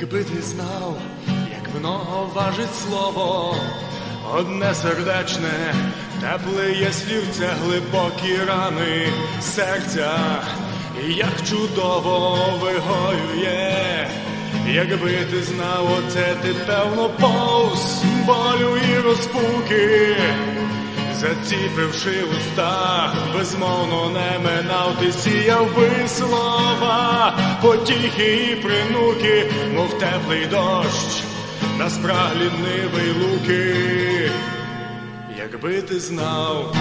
Якби ти знав, як много важить слово, одне сердечне, тепле є слівце, глибокі рани серця, як чудово вигоює, якби ти знав, оце ти певно повз болю і розпуки. Заціпивши уста, безмовно не минав, ти сіяв би слова, потіхи і принуки, мов теплий дощ, на спраглі нивий луки, якби ти знав.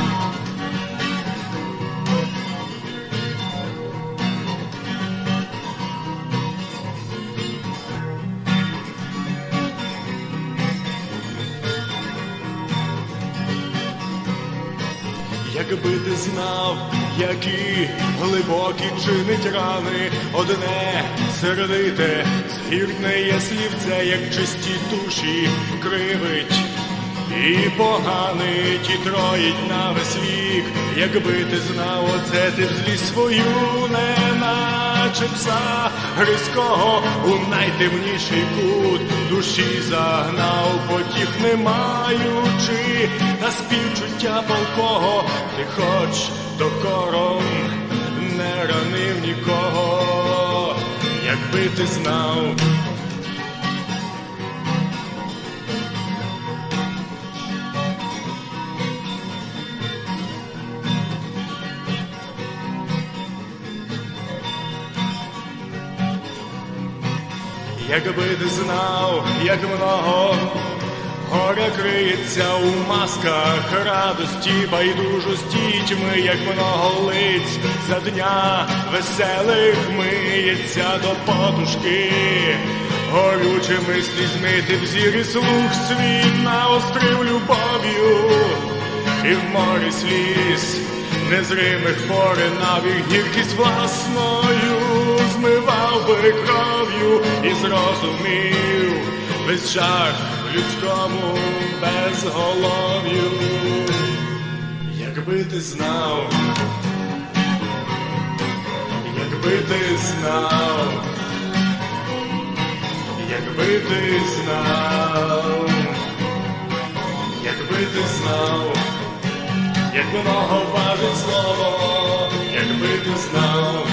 Якби ти знав, які глибокі чинить рани, одне сердите, згірне є слівце, як чисті душі кривить і поганить, і троїть на весь вік. Якби ти знав, оце ти в злі свою не наче пса гризького у найтемніший кут душі загнав, потіх не маючи, та співчуття палкого, ти хоч докором не ранив нікого, якби ти знав. Якби ти знав, як много горя криється у масках радості, байдужості, тьми, як много лиць за дня веселих миється до подушки, горючими слізьми ти взір і слух світ наострив любов'ю, і в морі сліз незримих поринав і гіркість власною змивав би кров'ю і зрозумів весь жах людському безголов'ю, якби ти знав, якби ти знав, якби ти знав, якби ти знав, як много важить слово, якби ти знав.